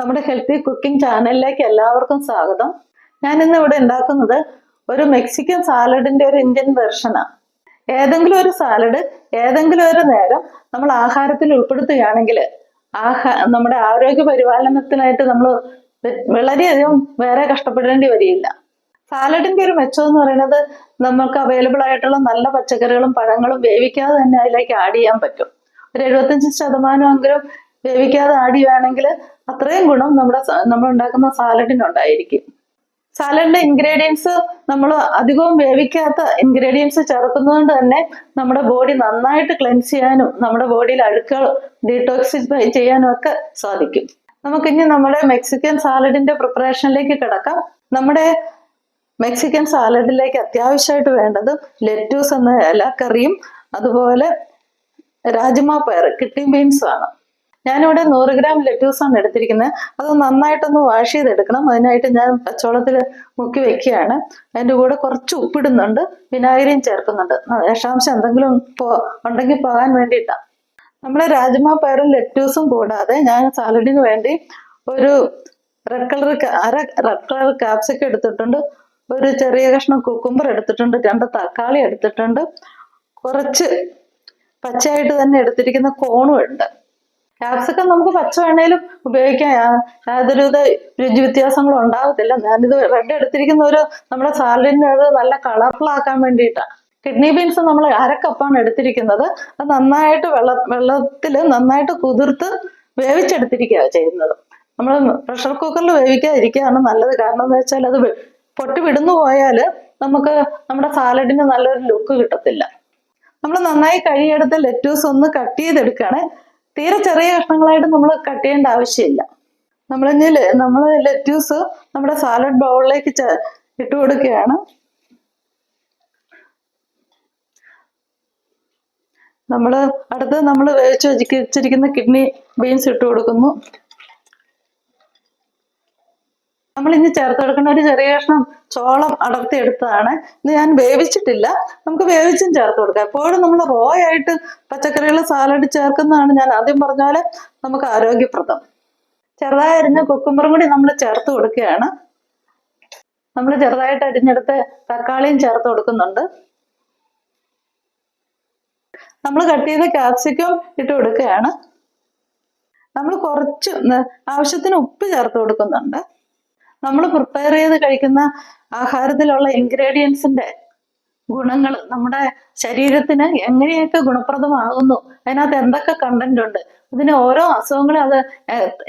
നമ്മുടെ healthy cooking ചാനലിലേക്ക് എല്ലാവർക്കും സ്വാഗതം. ഞാൻ ഇന്ന് ഇവിടെ ഉണ്ടാക്കുന്നത് ഒരു മെക്സിക്കൻ സാലഡിന്റെ ഒരു ഇന്ത്യൻ വെർഷനാണ് ഏതെങ്കിലും ഒരു സാലഡ് ഏതെങ്കിലും ഒരു നേരം നമ്മൾ ആഹാരത്തിൽ ഉൾപ്പെടുത്തുകയാണെങ്കിൽ ആഹാ നമ്മുടെ ആരോഗ്യ പരിപാലനത്തിനായിട്ട് നമ്മൾ വളരെയധികം വേറെ കഷ്ടപ്പെടേണ്ടി വരികയില്ല. സാലഡിന്റെ ഒരു മെച്ചം എന്ന് പറയുന്നത് നമുക്ക് അവൈലബിൾ ആയിട്ടുള്ള നല്ല പച്ചക്കറികളും പഴങ്ങളും വേവിക്കാതെ തന്നെ അതിലേക്ക് ആഡ് ചെയ്യാൻ പറ്റും. ഒരു എഴുപത്തഞ്ച് ശതമാനമെങ്കിലും വേവിക്കാതെ ആഡ് ചെയ്യുകയാണെങ്കിൽ അത്രയും ഗുണം നമ്മുടെ നമ്മൾ ഉണ്ടാക്കുന്ന സാലഡിനുണ്ടായിരിക്കും. സാലഡിന്റെ ഇൻഗ്രീഡിയൻസ് നമ്മൾ അധികവും വേവിക്കാത്ത ഇൻഗ്രീഡിയൻസ് ചേർക്കുന്നതുകൊണ്ട് തന്നെ നമ്മുടെ ബോഡി നന്നായിട്ട് ക്ലെൻസ് ചെയ്യാനും നമ്മുടെ ബോഡിയിൽ അഴുക്കുകൾ ഡീടോക്സിഫൈ ചെയ്യാനും ഒക്കെ സാധിക്കും. നമുക്കിനി നമ്മുടെ മെക്സിക്കൻ സാലഡിന്റെ പ്രിപ്പറേഷനിലേക്ക് കിടക്കാം. നമ്മുടെ മെക്സിക്കൻ സാലഡിലേക്ക് അത്യാവശ്യമായിട്ട് വേണ്ടത് ലെറ്റൂസ് എന്ന ഇലക്കറിയും അതുപോലെ രാജ്മ പയർ കിഡ്നി ബീൻസും ആണ്. ഞാനിവിടെ നൂറ് ഗ്രാം ലെറ്റൂസാണ് എടുത്തിരിക്കുന്നത്. അത് നന്നായിട്ടൊന്ന് വാഷ് ചെയ്തെടുക്കണം. അതിനായിട്ട് ഞാൻ പച്ചവെള്ളത്തിൽ മുക്കി വെക്കുകയാണ്. അതിന്റെ കൂടെ കുറച്ച് ഉപ്പിടുന്നുണ്ട്. വിനാഗിരിയും ചേർക്കുന്നുണ്ട്. വിഷാംശം എന്തെങ്കിലും ഉണ്ടെങ്കിൽ പോകാൻ വേണ്ടിയിട്ടാണ് നമ്മൾ രാജ്മ പയറും ലെറ്റൂസും കൂടാതെ ഞാൻ സാലഡിന് വേണ്ടി ഒരു റെഡ് കളർ അര റെഡ് കളർ ക്യാപ്സിക്കം എടുത്തിട്ടുണ്ട്. ഒരു ചെറിയ കഷ്ണം കുക്കുംബർ എടുത്തിട്ടുണ്ട്. രണ്ട് തക്കാളി എടുത്തിട്ടുണ്ട്. കുറച്ച് പച്ചയായിട്ട് തന്നെ എടുത്തിരിക്കുന്ന കോണും ഉണ്ട്. ക്യാപ്സിക്കം നമുക്ക് പച്ച വേണേലും ഉപയോഗിക്കാം യാതൊരു യാതൊരുവിധ രുചി വ്യത്യാസങ്ങളും ഉണ്ടാകത്തില്ല ഞാനിത് റെഡ് എടുത്തിരിക്കുന്ന ഒരു നമ്മുടെ സാലഡിന് അത് നല്ല കളർഫുൾ ആക്കാൻ വേണ്ടിയിട്ടാണ് കിഡ്നി ബീൻസ് നമ്മൾ അരക്കപ്പാണ് കപ്പാണ് എടുത്തിരിക്കുന്നത്. അത് നന്നായിട്ട് വെള്ള വെള്ളത്തിൽ നന്നായിട്ട് കുതിർത്ത് വേവിച്ചെടുത്തിരിക്കുക ചെയ്യുന്നത്. നമ്മൾ പ്രഷർ കുക്കറിൽ വേവിക്കാതിരിക്കുകയാണ് നല്ലത്. കാരണം എന്ന് വെച്ചാൽ അത് പൊട്ടി വിടുന്നു പോയാൽ നമുക്ക് നമ്മുടെ സാലഡിന് നല്ലൊരു ലുക്ക് കിട്ടത്തില്ല. നമ്മൾ നന്നായി കഴിയെടുത്ത് ലെറ്റൂസ് ഒന്ന് കട്ട് ചെയ്തെടുക്കുകയാണ്. തീരെ ചെറിയ കഷ്ണങ്ങളായിട്ട് നമ്മൾ കട്ട് ചെയ്യേണ്ട ആവശ്യമില്ല. നമ്മളിനി നമ്മൾ ലെറ്റ്യൂസ് നമ്മുടെ സാലഡ് ബൗളിലേക്ക് ഇട്ട് കൊടുക്കുകയാണ്. നമ്മൾ അടുത്ത് നമ്മൾ വേവിച്ച് വെച്ചിരിക്കുന്ന കിഡ്നി ബീൻസ് ഇട്ട് കൊടുക്കുന്നു. നമ്മൾ ഇനി ചേർത്ത് കൊടുക്കുന്ന ഒരു ചെറിയ കഷ്ണം ചോളം അടർത്തി എടുത്തതാണ്. ഇത് ഞാൻ വേവിച്ചിട്ടില്ല. നമുക്ക് വേവിച്ചും ചേർത്ത് കൊടുക്കാം. എപ്പോഴും നമ്മൾ റോ ആയിട്ട് പച്ചക്കറികൾ സാലഡ് ചേർക്കുന്നതാണ് ഞാൻ ആദ്യം പറഞ്ഞ നമുക്ക് ആരോഗ്യപ്രദം. ചെറുതായി അരിഞ്ഞ കുക്കുമ്പറും കൂടി നമ്മൾ ചേർത്ത് കൊടുക്കുകയാണ്. നമ്മൾ ചെറുതായിട്ട് അരിഞ്ഞെടുത്ത് തക്കാളിയും ചേർത്ത് കൊടുക്കുന്നുണ്ട്. നമ്മൾ കട്ട് ചെയ്ത ക്യാപ്സിക്കം ഇട്ട് കൊടുക്കുകയാണ്. നമ്മൾ കുറച്ച് ആവശ്യത്തിന് ഉപ്പ് ചേർത്ത് കൊടുക്കുന്നുണ്ട്. നമ്മൾ പ്രിപ്പയർ ചെയ്ത് കഴിക്കുന്ന ആഹാരത്തിലുള്ള ഇൻഗ്രീഡിയൻസിന്റെ ഗുണങ്ങൾ നമ്മുടെ ശരീരത്തിന് എങ്ങനെയൊക്കെ ഗുണപ്രദമാകുന്നു അതിനകത്ത് എന്തൊക്കെ കണ്ടന്റ് ഉണ്ട് ഇതിന് ഓരോ അസുഖങ്ങളും അത്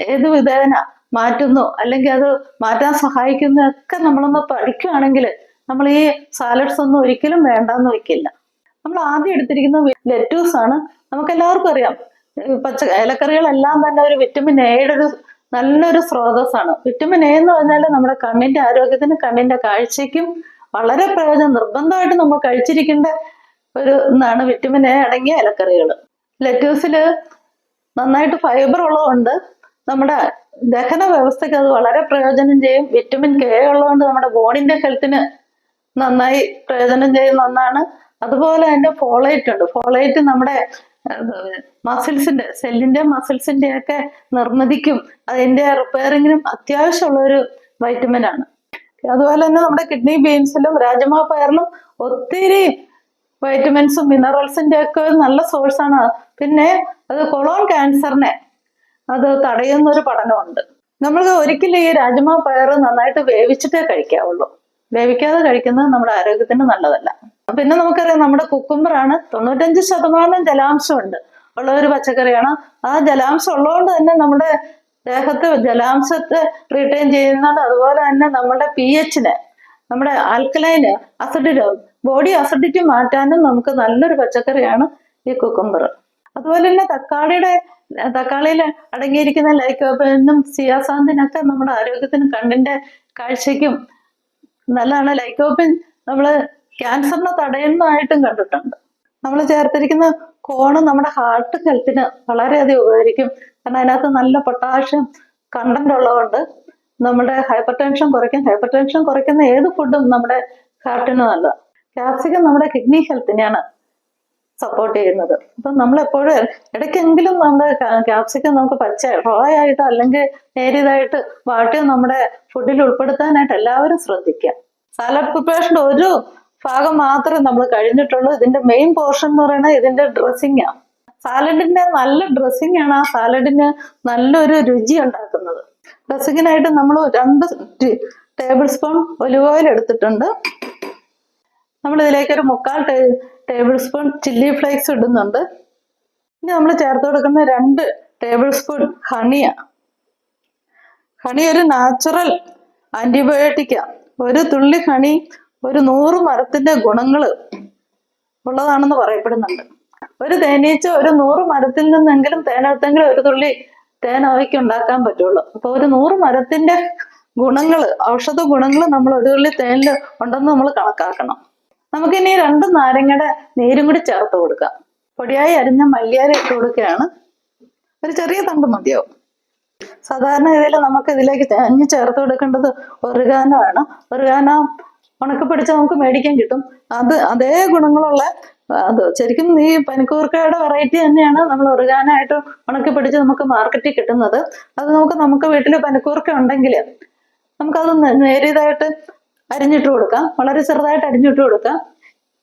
ഏത് വിധേന മാറ്റുന്നു അല്ലെങ്കിൽ അത് മാറ്റാൻ സഹായിക്കുന്ന ഒക്കെ നമ്മളൊന്ന് പഠിക്കുകയാണെങ്കിൽ നമ്മൾ ഈ സാലഡ്സ് ഒന്നും ഒരിക്കലും വേണ്ടെന്ന് വെക്കില്ല. നമ്മൾ ആദ്യം എടുത്തിരിക്കുന്ന ലെറ്റൂസ് ആണ്. നമുക്ക് എല്ലാവർക്കും അറിയാം. പച്ച ഇലക്കറികളെല്ലാം തന്നെ ഒരു വിറ്റമിൻ എയുടെ ഒരു നല്ലൊരു സ്രോതസ്സാണ്. വിറ്റമിൻ എ എന്ന് പറഞ്ഞാൽ നമ്മുടെ കണ്ണിന്റെ ആരോഗ്യത്തിന് കണ്ണിന്റെ കാഴ്ചയ്ക്കും വളരെ പ്രയോജനം നിർബന്ധമായിട്ട് നമ്മൾ കഴിച്ചിരിക്കേണ്ട ഒരു ഇതാണ് വിറ്റമിൻ എ അടങ്ങിയ ഇലക്കറികൾ ലെറ്റ്യൂസിൽ നന്നായിട്ട് ഫൈബർ ഉള്ളതുകൊണ്ട് നമ്മുടെ ദഹന വ്യവസ്ഥയ്ക്ക് അത് വളരെ പ്രയോജനം ചെയ്യും. വിറ്റമിൻ കെ ഉള്ളതുകൊണ്ട് നമ്മുടെ ബോണിന്റെ ഹെൽത്തിന് നന്നായി പ്രയോജനം ചെയ്യുന്ന ഒന്നാണ് അതുപോലെ തന്നെ ഫോളേറ്റ് ഉണ്ട്. ഫോളേറ്റ് നമ്മുടെ മസിൽസിന്റെ സെല്ലിന്റെ മസിൽസിന്റെ ഒക്കെ നിർമ്മിതിക്കും അതിന്റെ റിപ്പയറിങ്ങിനും അത്യാവശ്യമുള്ള ഒരു വൈറ്റമിൻ ആണ്. അതുപോലെ തന്നെ നമ്മുടെ കിഡ്നി ബീൻസിലും രാജമാ പയറിലും ഒത്തിരി വൈറ്റമിൻസും മിനറൽസിന്റെ ഒക്കെ നല്ല സോഴ്സാണ് പിന്നെ അത് കൊളോൺ ക്യാൻസറിനെ അത് തടയുന്ന ഒരു പഠനമുണ്ട്. നമ്മൾക്ക് ഒരിക്കലും ഈ രാജമാ പയർ നന്നായിട്ട് വേവിച്ചിട്ടേ കഴിക്കാവുള്ളൂ. വേവിക്കാതെ കഴിക്കുന്നത് നമ്മുടെ ആരോഗ്യത്തിന് നല്ലതല്ല. പിന്നെ നമുക്കറിയാം നമ്മുടെ കുക്കുംബറാണ് തൊണ്ണൂറ്റഞ്ച് ശതമാനം ജലാംശമുണ്ട്. ഉള്ള ഒരു പച്ചക്കറിയാണ്. ആ ജലാംശം ഉള്ളതുകൊണ്ട് തന്നെ നമ്മുടെ ദേഹത്ത് ജലാംശത്തെ റീറ്റെയിൻ ചെയ്യുന്നുണ്ട് അതുപോലെ തന്നെ നമ്മുടെ പി എച്ചിന് നമ്മുടെ ആൽക്കലൈന് അസിഡിന് ബോഡി അസിഡിറ്റി മാറ്റാനും നമുക്ക് നല്ലൊരു പച്ചക്കറിയാണ് ഈ കുക്കുംബർ. അതുപോലെ തന്നെ തക്കാളിയുടെ തക്കാളിയിൽ അടങ്ങിയിരിക്കുന്ന ലൈക്കോപ്പനും സിയാസാന്തിനൊക്കെ നമ്മുടെ ആരോഗ്യത്തിനും കണ്ണിന്റെ കാഴ്ചയ്ക്കും നല്ലതാണ്. ലൈക്കോപ്പിൻ നമ്മൾ ക്യാൻസറിനെ തടയുന്നതായിട്ടും കണ്ടിട്ടുണ്ട്. നമ്മൾ ചേർത്തിരിക്കുന്ന കോണ് നമ്മുടെ ഹാർട്ട് ഹെൽത്തിന് വളരെയധികം ഉപകരിക്കും. കാരണം അതിനകത്ത് നല്ല പൊട്ടാഷ്യം കണ്ടന്റ് ഉള്ളതുകൊണ്ട് നമ്മുടെ ഹൈപ്പർ ടെൻഷൻ കുറയ്ക്കും. ഹൈപ്പർ ടെൻഷൻ കുറയ്ക്കുന്ന ഏത് ഫുഡും നമ്മുടെ ഹാർട്ടിന് നല്ലതാണ് ക്യാപ്സിക്കം നമ്മുടെ കിഡ്നി ഹെൽത്തിനെയാണ് സപ്പോർട്ട് ചെയ്യുന്നത്. അപ്പം നമ്മൾ എപ്പോഴും ഇടയ്ക്കെങ്കിലും നമ്മുടെ ക്യാപ്സിക്കം നമുക്ക് പച്ച റോ ആയിട്ടോ അല്ലെങ്കിൽ നേരിയതായിട്ട് വാട്ടിയോ നമ്മുടെ ഫുഡിൽ ഉൾപ്പെടുത്താനായിട്ട് എല്ലാവരും ശ്രദ്ധിക്കുക. സാലഡ് പ്രിപ്പറേഷന്റെ ഒരു ഭാഗം മാത്രമേ നമ്മൾ കഴിഞ്ഞിട്ടുള്ളൂ. ഇതിന്റെ മെയിൻ പോർഷൻ എന്ന് പറയുന്നത് ഇതിന്റെ ഡ്രസ്സിംഗ് ആണ് സാലഡിന്റെ നല്ല ഡ്രസ്സിംഗ് ആണ് ആ സാലഡിന് നല്ലൊരു രുചി ഉണ്ടാക്കുന്നത്. ഡ്രസ്സിങ്ങിനായിട്ട് നമ്മൾ രണ്ട് ടേബിൾ സ്പൂൺ ഒലിവ് ഓയിൽ എടുത്തിട്ടുണ്ട്. നമ്മൾ ഇതിലേക്ക് ഒരു മുക്കാൽ ടേബിൾ സ്പൂൺ ചില്ലി ഫ്ലേക്സ് ഇടുന്നുണ്ട്. ഇനി നമ്മൾ ചേർത്ത് കൊടുക്കുന്ന രണ്ട് ടേബിൾ സ്പൂൺ ഹണിയാണ് ഹണി ഒരു നാച്ചുറൽ ആന്റിബയോട്ടിക്കാണ് ഒരു തുള്ളി ഹണി ഒരു നൂറ് മരത്തിന്റെ ഗുണങ്ങൾ ഉള്ളതാണെന്ന് പറയപ്പെടുന്നുണ്ട്. ഒരു തേനീച്ച ഒരു നൂറ് മരത്തിൽ നിന്നെങ്കിലും തേനെടുത്തെങ്കിലും ഒരു തുള്ളി തേൻ അവയ്ക്ക് ഉണ്ടാക്കാൻ പറ്റുള്ളൂ. അപ്പൊ ഒരു നൂറ് മരത്തിന്റെ ഗുണങ്ങൾ ഔഷധ ഗുണങ്ങൾ നമ്മൾ ഒരു തുള്ളി തേനിൽ ഉണ്ടെന്ന് നമ്മൾ കണക്കാക്കണം. നമുക്കിനി രണ്ട് നാരങ്ങയുടെ നീരും കൂടി ചേർത്ത് കൊടുക്കാം. പൊടിയായി അരിഞ്ഞ മല്ലിയാര ഇട്ട് കൊടുക്കുകയാണ്. ഒരു ചെറിയ തണ്ട് മതിയാവും. സാധാരണ രീതിയിൽ നമുക്ക് ഇതിലേക്ക് തേഞ്ഞ് ചേർത്ത് കൊടുക്കേണ്ടത് ഒരു ഒറുകാനോ ഉണക്കി പിടിച്ച് നമുക്ക് മേടിക്കാൻ കിട്ടും. അത് അതേ ഗുണങ്ങളുള്ള അത് ശരിക്കും ഈ പനിക്കൂർക്കയുടെ വെറൈറ്റി തന്നെയാണ് നമ്മൾ ഒറുകാനായിട്ട് ഉണക്കി പിടിച്ച് നമുക്ക് മാർക്കറ്റിൽ കിട്ടുന്നത്. അത് നമുക്ക് നമുക്ക് വീട്ടിൽ പനിക്കൂർക്ക ഉണ്ടെങ്കിൽ നമുക്കത് നേരിയതായിട്ട് അരിഞ്ഞിട്ട് കൊടുക്കാം. വളരെ ചെറുതായിട്ട് അരിഞ്ഞിട്ട് കൊടുക്കാം.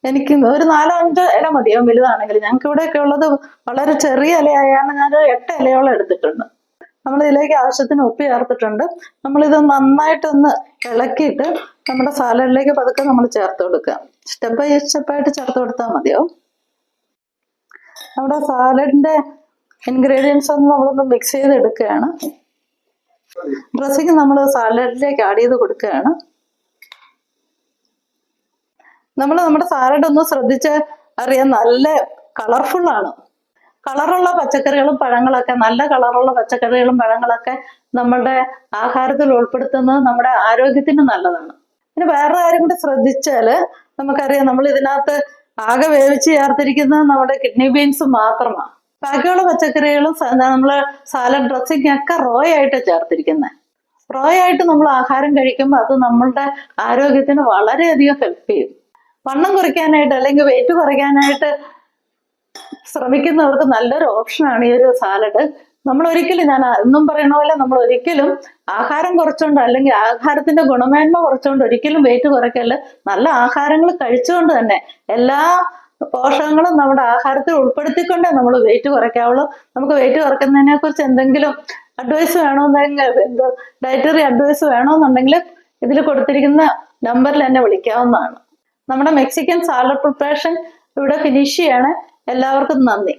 എനിക്ക് ഒരു നാലോ അഞ്ചോ ഇല മതിയാവും വലുതാണെങ്കിൽ. ഞങ്ങൾക്ക് ഇവിടെയൊക്കെ ഉള്ളത് വളരെ ചെറിയ ഇലയായാണ്. ഞാൻ എട്ട് ഇലയോളം എടുത്തിട്ടുണ്ട്. നമ്മൾ ഇതിലേക്ക് ആവശ്യത്തിന് ഉപ്പ് ചേർത്തിട്ടുണ്ട്. നമ്മളിത് നന്നായിട്ടൊന്ന് ഇളക്കിയിട്ട് നമ്മുടെ സാലഡിലേക്ക് പതുക്കെ നമ്മൾ ചേർത്ത് കൊടുക്കുക. സ്റ്റെപ്പ് ബൈ സ്റ്റെപ്പായിട്ട് ചേർത്ത് കൊടുത്താൽ മതിയാവും. നമ്മുടെ സാലഡിന്റെ ഇൻഗ്രീഡിയൻസ് ഒന്ന് നമ്മളൊന്ന് മിക്സ് ചെയ്ത് എടുക്കുകയാണ് ഡ്രസ്സിങ് നമ്മൾ സാലഡിലേക്ക് ആഡ് ചെയ്ത് കൊടുക്കുകയാണ്. നമ്മൾ നമ്മുടെ സാലഡ് ഒന്ന് ശ്രദ്ധിച്ച് അറിയാം നല്ല കളർഫുള്ളാണ് കളറുള്ള പച്ചക്കറികളും പഴങ്ങളൊക്കെ നല്ല കളറുള്ള പച്ചക്കറികളും പഴങ്ങളൊക്കെ നമ്മളുടെ ആഹാരത്തിൽ ഉൾപ്പെടുത്തുന്നത് നമ്മുടെ ആരോഗ്യത്തിന് നല്ലതാണ്. പിന്നെ വേറെ കാര്യം കൂടി ശ്രദ്ധിച്ചാൽ നമുക്കറിയാം നമ്മൾ ഇതിനകത്ത് ആകെ വേവിച്ച് ചേർത്തിരിക്കുന്നത് നമ്മുടെ കിഡ്നി ബീൻസ് മാത്രമാണ്. ബാക്കിയുള്ള പച്ചക്കറികളും നമ്മൾ സാലഡ് ഡ്രസ്സിംഗ് ഒക്കെ റോ ആയിട്ട് ചേർത്തിരിക്കുന്നത്. റോ ആയിട്ട് നമ്മൾ ആഹാരം കഴിക്കുമ്പോൾ അത് നമ്മളുടെ ആരോഗ്യത്തിന് വളരെയധികം ഹെൽപ്പ് ചെയ്യും. വണ്ണം കുറയ്ക്കാനായിട്ട് അല്ലെങ്കിൽ വെയിറ്റ് കുറയ്ക്കാനായിട്ട് ശ്രമിക്കുന്നവർക്ക് നല്ലൊരു ഓപ്ഷനാണ് ഈ ഒരു സാലഡ് നമ്മൾ ഒരിക്കലും ഞാൻ എന്നും പറയണ പോലെ നമ്മൾ ഒരിക്കലും ആഹാരം കുറച്ചുകൊണ്ട് അല്ലെങ്കിൽ ആഹാരത്തിന്റെ ഗുണമേന്മ കുറച്ചുകൊണ്ട് ഒരിക്കലും വെയിറ്റ് കുറയ്ക്കല്ല നല്ല ആഹാരങ്ങൾ കഴിച്ചുകൊണ്ട് തന്നെ എല്ലാ പോഷകങ്ങളും നമ്മുടെ ആഹാരത്തിൽ ഉൾപ്പെടുത്തിക്കൊണ്ടേ നമ്മൾ വെയിറ്റ് കുറയ്ക്കാവുള്ളൂ. നമുക്ക് വെയിറ്റ് കുറയ്ക്കുന്നതിനെ കുറിച്ച് എന്തെങ്കിലും അഡ്വൈസ് വേണമെന്നെങ്കിൽ ഡയറ്ററി അഡ്വൈസ് വേണമെന്നുണ്ടെങ്കിൽ ഇതിൽ കൊടുത്തിരിക്കുന്ന നമ്പറിൽ എന്നെ വിളിക്കാവുന്നതാണ്. നമ്മുടെ മെക്സിക്കൻ സാലഡ് പ്രിപ്പറേഷൻ ഇവിടെ ഫിനിഷ് ചെയ്യാണ്. എല്ലാവർക്കും നന്ദി.